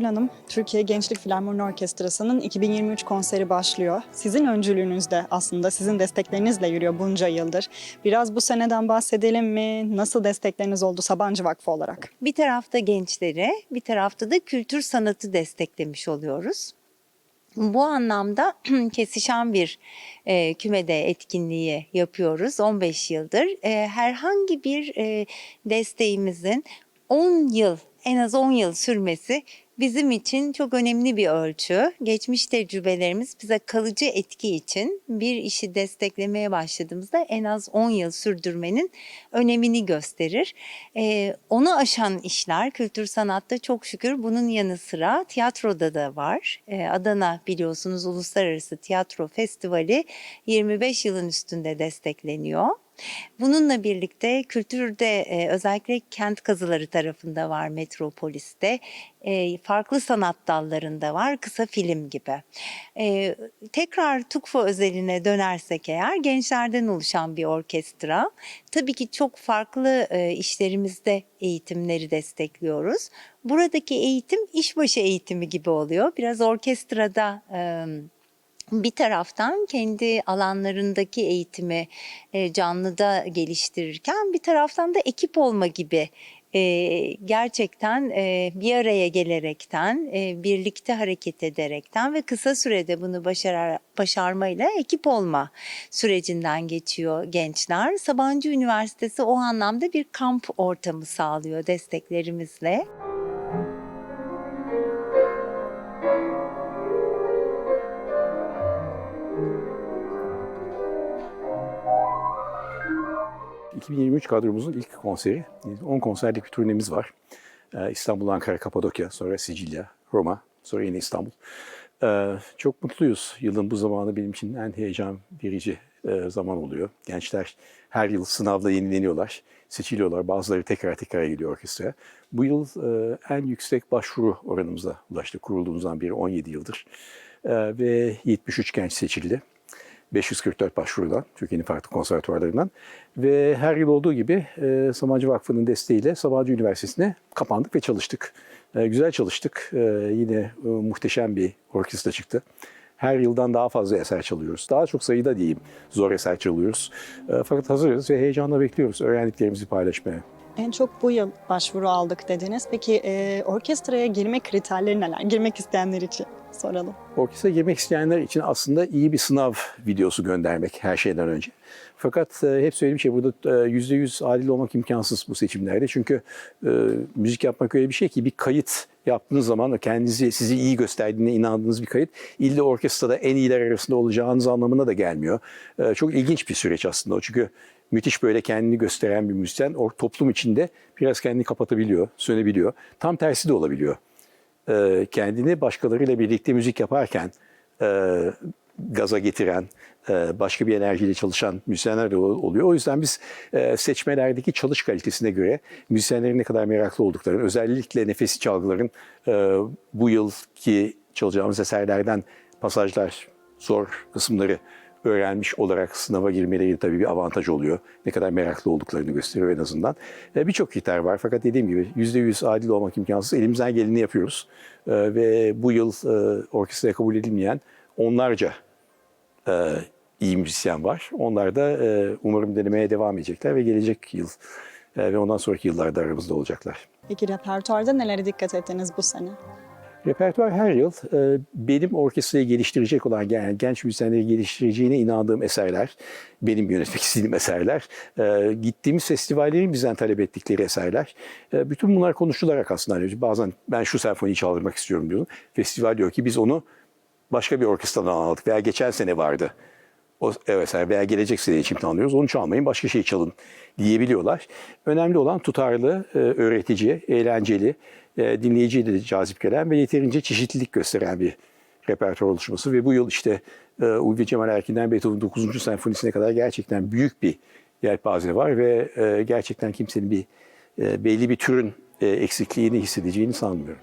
Aygün Hanım, Türkiye Gençlik Filarmoni Orkestrası'nın 2023 konseri başlıyor. Sizin öncülüğünüzde aslında, sizin desteklerinizle yürüyor bunca yıldır. Biraz bu seneden bahsedelim mi? Nasıl destekleriniz oldu Sabancı Vakfı olarak? Bir tarafta gençlere, bir tarafta da kültür sanatı desteklemiş oluyoruz. Bu anlamda kesişen bir e, kümede etkinliği yapıyoruz 15 yıldır. E, herhangi bir e, desteğimizin 10 yıl, en az 10 yıl sürmesi bizim için çok önemli bir ölçü. Geçmiş tecrübelerimiz bize kalıcı etki için bir işi desteklemeye başladığımızda en az 10 yıl sürdürmenin önemini gösterir. Ee, onu aşan işler kültür sanatta çok şükür bunun yanı sıra tiyatroda da var. Ee, Adana biliyorsunuz Uluslararası Tiyatro Festivali 25 yılın üstünde destekleniyor. Bununla birlikte kültürde e, özellikle kent kazıları tarafında var Metropolis'te. E, farklı sanat dallarında var kısa film gibi. E, tekrar TUKFO özeline dönersek eğer gençlerden oluşan bir orkestra. Tabii ki çok farklı işlerimizde eğitimleri destekliyoruz. Buradaki eğitim işbaşı eğitimi gibi oluyor. Biraz orkestrada... Bir taraftan kendi alanlarındaki eğitimi e, canlıda geliştirirken bir taraftan da ekip olma gibi e, gerçekten e, bir araya gelerekten, birlikte hareket ederekten ve kısa sürede bunu başarar, başarmayla ekip olma sürecinden geçiyor gençler. Sabancı Üniversitesi o anlamda bir kamp ortamı sağlıyor desteklerimizle. 2023 kadromuzun ilk konseri. 10 konserlik bir turnemiz var. Ee, İstanbul, Ankara, Kapadokya, sonra Sicilya, Roma, sonra yine İstanbul. Ee, Çok mutluyuz. Yılın bu zamanı benim için en heyecan verici e, zaman oluyor. Gençler her yıl sınavla yenileniyorlar, seçiliyorlar. Bazıları tekrar tekrar geliyor orkestraya. Bu yıl e, en yüksek başvuru oranımıza ulaştık. Kurulduğumuzdan beri 17 yıldır. Ee, Ve 73 genç seçildi. 544 başvurudan, Türkiye'nin farklı konservatuvarlarından ve her yıl olduğu gibi e, Sabancı Vakfı'nın desteğiyle Sabancı Üniversitesi'ne kapandık ve çalıştık. E, güzel çalıştık. E, yine e, muhteşem bir orkestra çıktı. Her yıldan daha fazla eser çalıyoruz. Daha çok sayıda diyeyim zor eser çalıyoruz. E, fakat hazırız ve heyecanla bekliyoruz öğrendiklerimizi paylaşmaya. En çok bu yıl başvuru aldık dediniz. Peki e, orkestraya girme kriterleri neler? Girmek isteyenler için soralım. Orkestra girmek isteyenler için aslında iyi bir sınav videosu göndermek her şeyden önce. Fakat e, hep söylediğim şey burada e, yüzde yüz adil olmak imkansız bu seçimlerde. Çünkü e, müzik yapmak öyle bir şey ki bir kayıt yaptığınız zaman kendinizi sizi iyi gösterdiğine inandığınız bir kayıt ille orkestrada en iyiler arasında olacağınız anlamına da gelmiyor. E, çok ilginç bir süreç aslında o çünkü müthiş böyle kendini gösteren bir müzisyen o toplum içinde biraz kendini kapatabiliyor, sönebiliyor. Tam tersi de olabiliyor e, kendini başkalarıyla birlikte müzik yaparken e, gaza getiren, e, başka bir enerjiyle çalışan müzisyenler de ol- oluyor. O yüzden biz seçmelerdeki çalış kalitesine göre müzisyenlerin ne kadar meraklı olduklarını, özellikle nefesi çalgıların bu yılki çalacağımız eserlerden pasajlar, zor kısımları öğrenmiş olarak sınava girmeleri tabii bir avantaj oluyor. Ne kadar meraklı olduklarını gösteriyor en azından. E, Birçok kriter var fakat dediğim gibi %100 adil olmak imkansız. Elimizden geleni yapıyoruz. E, ve bu yıl e, orkestraya kabul edilmeyen onlarca e, iyi müzisyen var. Onlar da e, umarım denemeye devam edecekler ve gelecek yıl e, ve ondan sonraki yıllarda aramızda olacaklar. Peki repertuarda nelere dikkat ettiniz bu sene? Repertuar her yıl e, benim orkestrayı geliştirecek olan yani genç müzisyenleri geliştireceğine inandığım eserler, benim yönetmek istediğim eserler, e, gittiğimiz festivallerin bizden talep ettikleri eserler. E, bütün bunlar konuşularak aslında hani bazen ben şu senfoniyi çaldırmak istiyorum diyorum. Festival diyor ki biz onu başka bir orkestradan aldık veya geçen sene vardı. O evet veya gelecek sene için planlıyoruz. Onu çalmayın, başka şey çalın diyebiliyorlar. Önemli olan tutarlı, e, öğretici, eğlenceli, e, dinleyiciye de cazip gelen ve yeterince çeşitlilik gösteren bir repertuar oluşması. Ve bu yıl işte e, Ulvi Cemal Erkin'den Beethoven 9. senfonisine kadar gerçekten büyük bir yelpaze var ve gerçekten kimsenin bir belli bir türün eksikliğini hissedeceğini sanmıyorum.